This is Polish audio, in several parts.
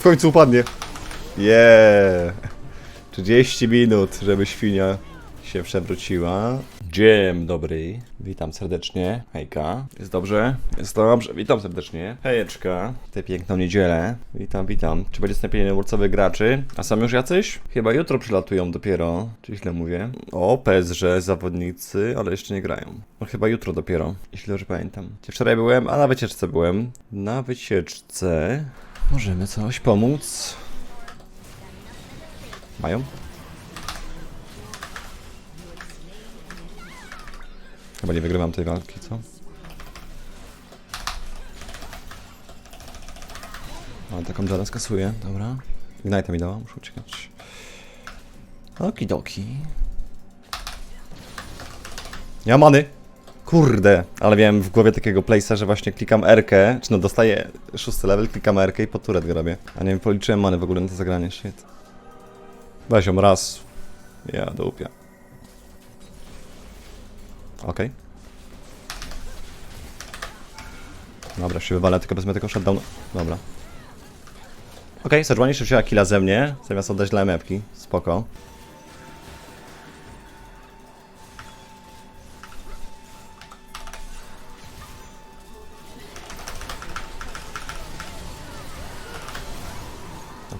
W końcu upadnie. Yeah. 30 minut, żeby świnia się przewróciła. Dzień dobry. Witam serdecznie. Hejka. Jest dobrze? Jest dobrze. Witam serdecznie. Hejeczka. Tę piękną niedzielę. Witam, witam. Czy będzie stępienie burcowych graczy? A są już jacyś? Chyba jutro przylatują dopiero. Czy źle mówię? O, PSG zawodnicy, ale jeszcze nie grają. No chyba jutro dopiero, jeśli dobrze pamiętam. Wczoraj byłem, a na wycieczce byłem. Na wycieczce możemy coś pomóc. Mają? Chyba nie wygrywam tej walki, co? Ale taką żadę skasuję, dobra. Ignite mi dała, muszę uciekać. Okidoki. Nie mam many! Kurde, ale miałem w głowie takiego place'a, że właśnie klikam R, czy no dostaję szósty level, klikam R i po turet go robię. A nie wiem, policzyłem many w ogóle na to zagranie, shit. Weź ją raz. Ja do upia. Okej. Dobra, się wywalę, tylko wezmę tylko shutdown. Dobra. Okej, okay, Sejuani wzięła killa ze mnie, zamiast oddać dla MF-ki. Spoko.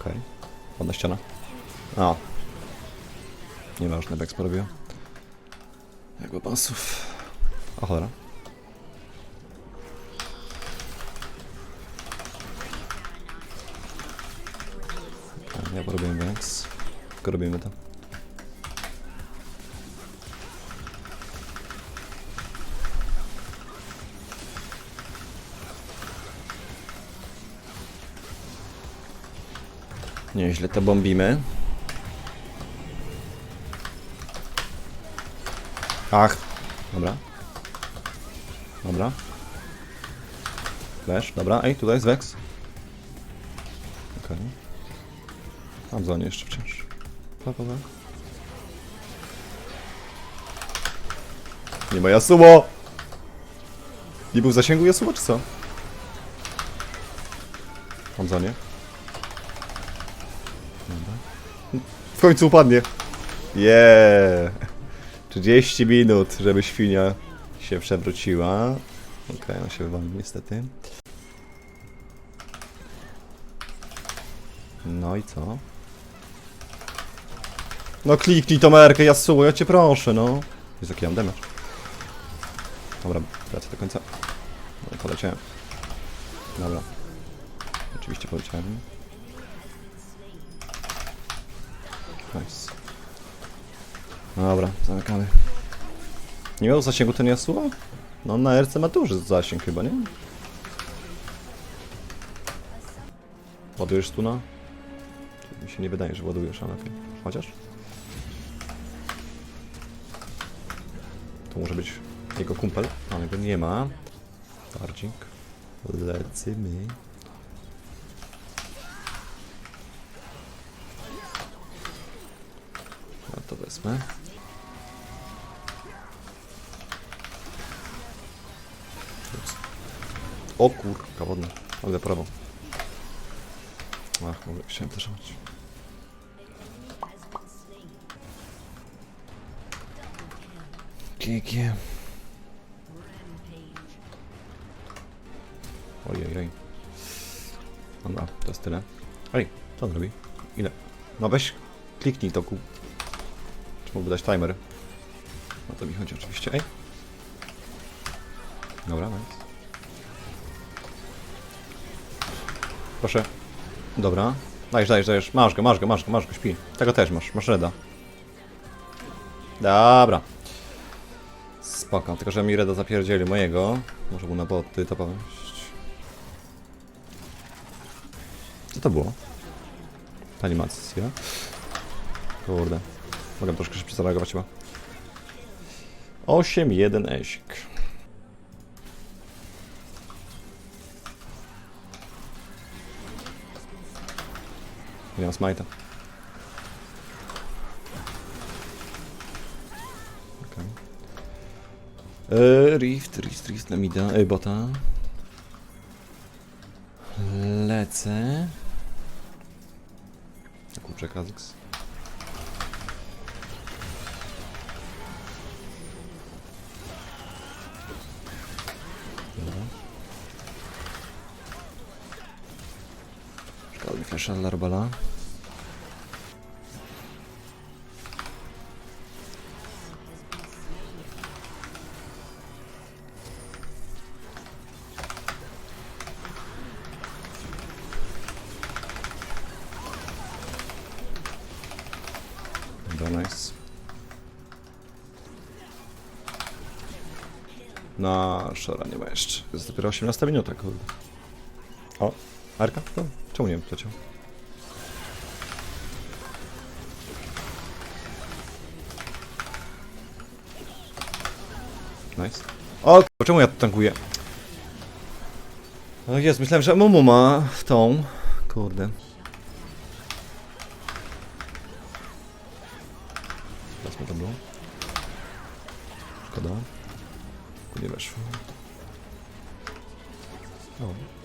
Okej. Okay. Ładna ściana. A. Nieważne, Bex porobił. Jak pasów. O cholera. A, Ja porobiłem Bex. Tylko robimy to. Nieźle to bombimy. Ach. Dobra. Dobra. Flash, dobra. Ej, tutaj jest Vex. Okej. Mam zonie jeszcze wciąż. Pa, pa, pa. Nie ma Yasuo! Nie był w zasięgu Yasuo, czy co? Mam zonie. Dobra. W końcu upadnie. Yeah. 30 minut, żeby świnia się przewróciła. Okej, okay, się wywalił niestety. No i co? No kliknij tą merkę, Yasuo, ja cię proszę, no. Jest jaki mam. Dobra, wracę do końca. No, poleciałem. Dobra. Oczywiście poleciałem. Nice. Dobra, zamykamy. Nie miał zasięgu ten Yasuo? No na RC ma duży zasięg chyba, nie? Ładujesz stuna? Mi się nie wydaje, że ładujesz, ale okej. Chociaż? To może być jego kumpel, ale go nie ma. Bardzik. Lecimy. To wezmę. O kurka wodna, ale prawo. Ach, mogę, chciałem też robić. GG. Ojej, oj. To jest tyle. Ej, co on robi? Ile? No weź, kliknij to ku... Mógłby dać timer? O to mi chodzi oczywiście. Ej. Dobra, nice. Proszę. Dobra. Dajesz, dajesz, dajesz. Masz go, masz go, masz go, masz go, śpi. Tego też masz, masz reda. Dobra. Spoko, tylko że mi reda zapierdzieli mojego. Może był na boty to powiedzieć. Co to było? Animacja. Kurde. Mogę troszkę szybciej zareagować chyba. 8-1 esik. Nie mam smajta. E, rift, rift, rift na mida, e, bota. Lecę. Dobrze, Kazix. Flasha dla. Dobra, nice. Na szora nie ma jeszcze. Jest dopiero 18 minuta, kurde. O, Arka? To, czemu nie wiem, kto cię? Nice. O, czemu ja tu tankuję? O jest, myślałem, że Mumu ma tą. Kurde. Wezmę to było. Szkoda. Nie weszło. O.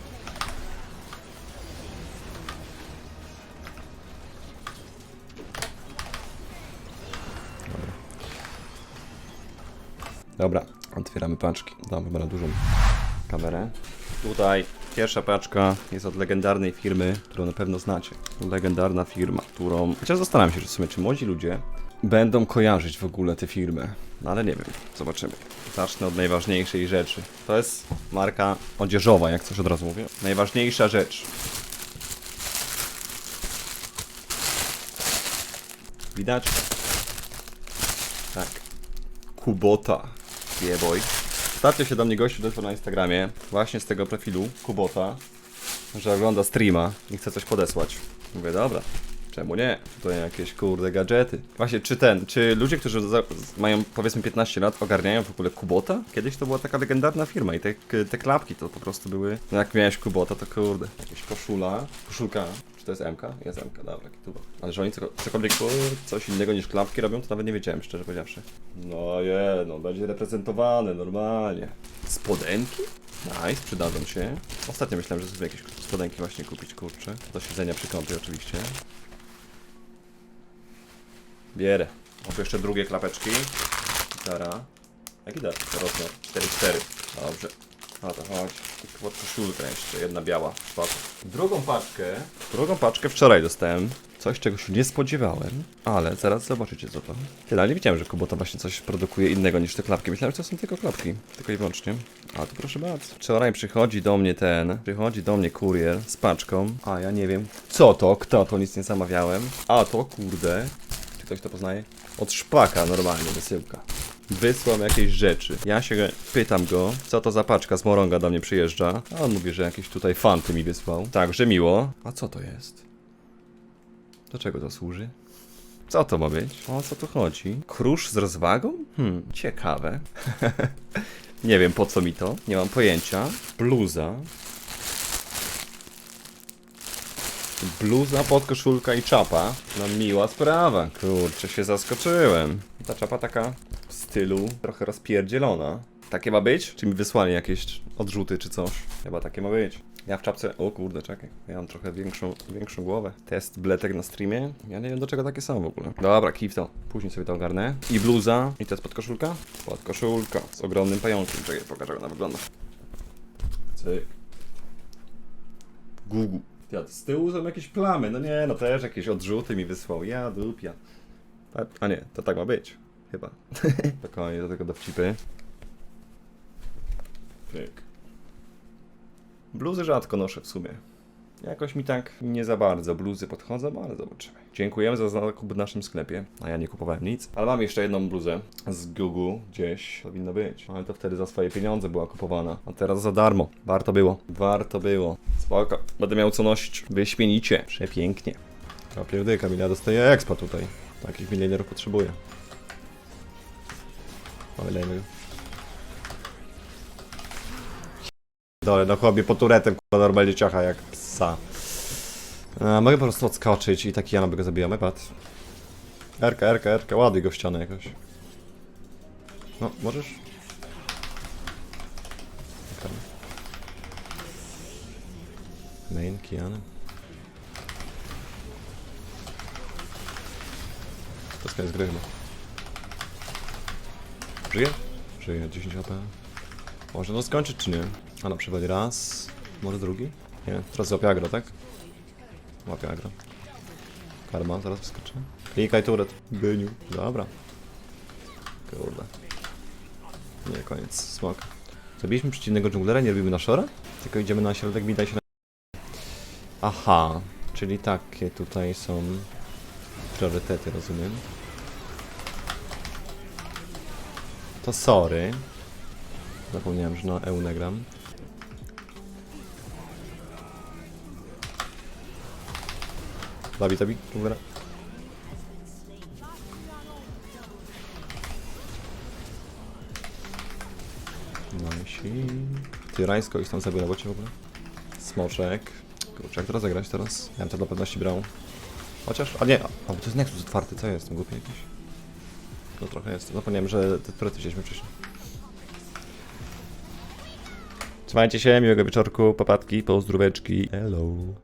Dobra, otwieramy paczki. Dam chyba na dużą kamerę. Tutaj pierwsza paczka jest od legendarnej firmy, którą na pewno znacie. Legendarna firma, którą... Chociaż zastanawiam się, że w sumie, czy młodzi ludzie będą kojarzyć w ogóle tę firmę. No ale nie wiem, zobaczymy. Zacznę od najważniejszej rzeczy. To jest marka odzieżowa, jak coś od razu mówię. Najważniejsza rzecz. Widać? Tak. Kubota. Yeah boy. Ostatnio się do mnie gościu doszło na Instagramie, właśnie z tego profilu Kubota, że ogląda streama i chce coś podesłać. Mówię, dobra, czemu nie? Tutaj jakieś kurde gadżety. Właśnie, czy ten, czy ludzie, którzy mają powiedzmy 15 lat, ogarniają w ogóle Kubota? Kiedyś to była taka legendarna firma i te, te klapki to po prostu były, no jak miałeś Kubota, to kurde, jakieś koszula, koszulka, czy to jest MK? Jest MK, dobra, kituba. Ale że oni co, cokolwiek kurde, coś innego niż klapki robią, to nawet nie wiedziałem, szczerze powiedziawszy. No je, no będzie reprezentowane normalnie. Spodenki? Nice, przydadzą się. Ostatnio myślałem, że sobie jakieś spodenki właśnie kupić, kurczę. Do siedzenia przy kąpie oczywiście. Bierę. Oto jeszcze drugie klapeczki. Gitara. Jaki dar? Rozmiar 4-4. Dobrze. O to chodzi. I pod koszulka jeszcze, jedna biała. Spoko. Drugą paczkę. Drugą paczkę wczoraj dostałem. Coś, czego się nie spodziewałem, ale zaraz zobaczycie co to. Tyle, ale nie wiedziałem, że Kubota właśnie coś produkuje innego niż te klapki. Myślałem, że to są tylko klapki. Tylko i wyłącznie. A tu proszę bardzo. Wczoraj przychodzi do mnie ten, przychodzi do mnie kurier z paczką. A ja nie wiem, co to, kto to, nic nie zamawiałem. A to, kurde. Czy ktoś to poznaje? Od szpaka normalnie wysyłka. Wysłał jakieś rzeczy. Ja się pytam go, co to za paczka z Moronga do mnie przyjeżdża. A on mówi, że jakieś tutaj fanty mi wysłał. Także miło. A co to jest? Do czego to służy? Co to ma być? O co tu chodzi? Krusz z rozwagą? Hmm, ciekawe. nie wiem po co mi to. Nie mam pojęcia. Bluza. Bluza, podkoszulka i czapa. No miła sprawa. Kurczę, się zaskoczyłem. Ta czapa taka stylu trochę rozpierdzielona. Takie ma być? Czy mi wysłali jakieś odrzuty czy coś? Chyba takie ma być. Ja w czapce... O kurde, czekaj. Ja mam trochę większą, większą głowę. Test bletek na streamie. Ja nie wiem do czego takie są w ogóle. Dobra, keep to. Później sobie to ogarnę. I bluza. I to jest podkoszulka? Podkoszulka. Z ogromnym pająkiem. Czekaj, pokażę jak ona wygląda. Cyk. Gugu. Ja, z tyłu są jakieś plamy, no nie, no też jakieś odrzuty mi wysłał, ja dupia. A, a nie, to tak ma być, chyba. Spokojnie, do tego dowcipy. Pyk. Bluzy rzadko noszę w sumie. Jakoś mi tak nie za bardzo bluzy podchodzą, ale zobaczymy. Dziękujemy za zakup w naszym sklepie, a ja nie kupowałem nic. Ale mam jeszcze jedną bluzę z Google gdzieś, powinno być. Ale to wtedy za swoje pieniądze była kupowana, a teraz za darmo. Warto było. Warto było. Spoko. Będę miał co nosić. Wyśmienicie. Przepięknie. A pierdyka, Milia dostaje expa tutaj. Takich milionerów potrzebuje. Go. Dole, no chłopie po turetem, kurwa, normalnie ciacha jak psa. E, mogę po prostu odskoczyć i taki Jana by go zabijał, patrz. Erka, erka, erka, ładuj go w ścianę jakoś. No, możesz? Main, Kian. To jest koniec gry chyba. Żyje? Żyje, 10 AP. Można to skończyć czy nie? A na przykład raz, może drugi? Nie, teraz złapie agro, tak? Łapie agro. Karma, zaraz wyskoczy. Klikaj turet. Byniu. Dobra. Kurde. Nie, koniec. Smok. Zabiliśmy przeciwnego dżunglera, nie robimy na shore? Tylko idziemy na środek, widać się na... Aha, czyli takie tutaj są priorytety, rozumiem. To sorry. Zapomniałem, że na EU nagram. Zabi, zabi, dżunglera. Nosi. Ty, Rajsko ich tam zabił na bocie w ogóle. Smoczek. Kurczę, jak to rozegrać teraz? Ja bym to do pewności brał. Chociaż, a nie, a, bo to jest Nexus otwarty, co jest? Głupi jakiś. No trochę jest. Zapomniałem, że te turety wzięliśmy wcześniej. Trzymajcie się, miłego wieczorku, papatki, pozdróweczki. Hello.